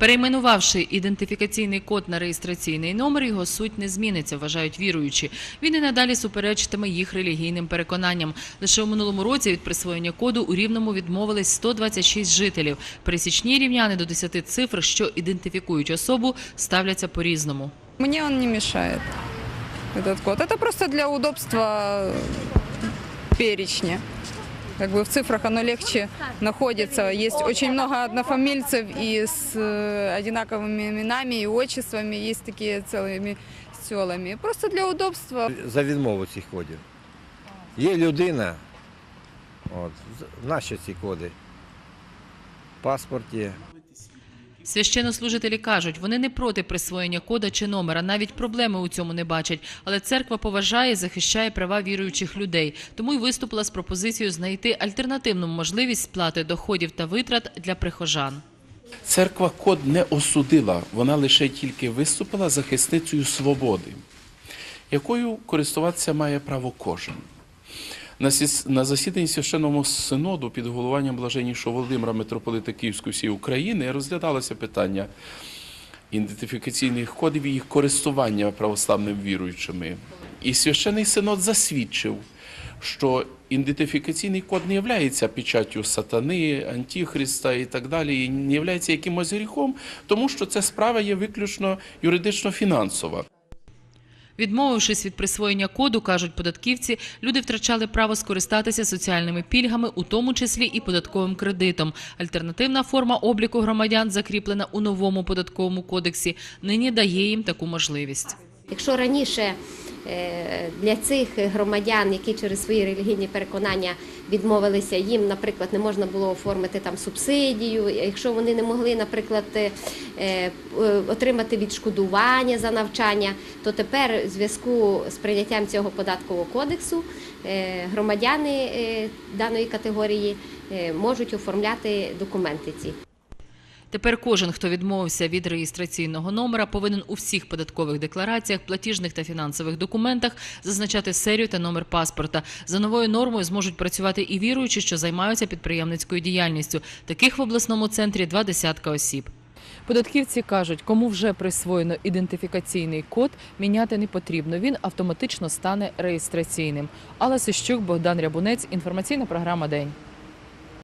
Перейменувавши ідентифікаційний код на реєстраційний номер, його суть не зміниться, вважають віруючі. Він і надалі суперечитиме їх релігійним переконанням. Лише у минулому році від присвоєння коду у Рівному відмовились 126 жителів. Пересічні рівняни до 10 цифр, що ідентифікують особу, ставляться по-різному. Мне он не мешает, этот код. Это просто для удобства перечня Как бы в цифрах оно легче находится. Есть очень много однофамильцев и с э, одинаковыми именами и отчествами. Есть такие целыми селами. Просто для удобства. за відмову цих кодів. Є людина, от, з- наші ці коди. Паспорт є. Священнослужителі кажуть, вони не проти присвоєння кода чи номера, навіть проблеми у цьому не бачать. Але церква поважає і захищає права віруючих людей. Тому й виступила з пропозицією знайти альтернативну можливість сплати доходів та витрат для прихожан. Церква код не осудила, вона лише тільки виступила захисницею свободи, якою користуватися має право кожен. На засіданні священного синоду під головуванням блаженнішого Володимира митрополита Київської всієї України розглядалося питання ідентифікаційних кодів і їх користування православними віруючими. І священний синод засвідчив, що ідентифікаційний код не є печаттю сатани, антихриста і так далі, і не є якимось гріхом, тому що ця справа є виключно юридично-фінансова. Відмовившись від присвоєння коду, кажуть податківці, люди втрачали право скористатися соціальними пільгами, у тому числі і податковим кредитом. Альтернативна форма обліку громадян, закріплена у новому податковому кодексі, нині дає їм таку можливість. Якщо раніше для цих громадян, які через свої релігійні переконання відмовилися, їм, наприклад, не можна було оформити там субсидію, якщо вони не могли, наприклад, е, е, отримати відшкодування за навчання, то тепер в зв'язку з прийняттям цього податкового кодексу е, громадяни е, даної категорії е, можуть оформляти документи ці. Тепер кожен, хто відмовився від реєстраційного номера, повинен у всіх податкових деклараціях, платіжних та фінансових документах зазначати серію та номер паспорта. За новою нормою зможуть працювати і віруючі, що займаються підприємницькою діяльністю. Таких в обласному центрі два десятка осіб. Податківці кажуть, кому вже присвоєно ідентифікаційний код, міняти не потрібно. Він автоматично стане реєстраційним. Алла Сищук, Богдан Рябунець. Інформаційна програма День.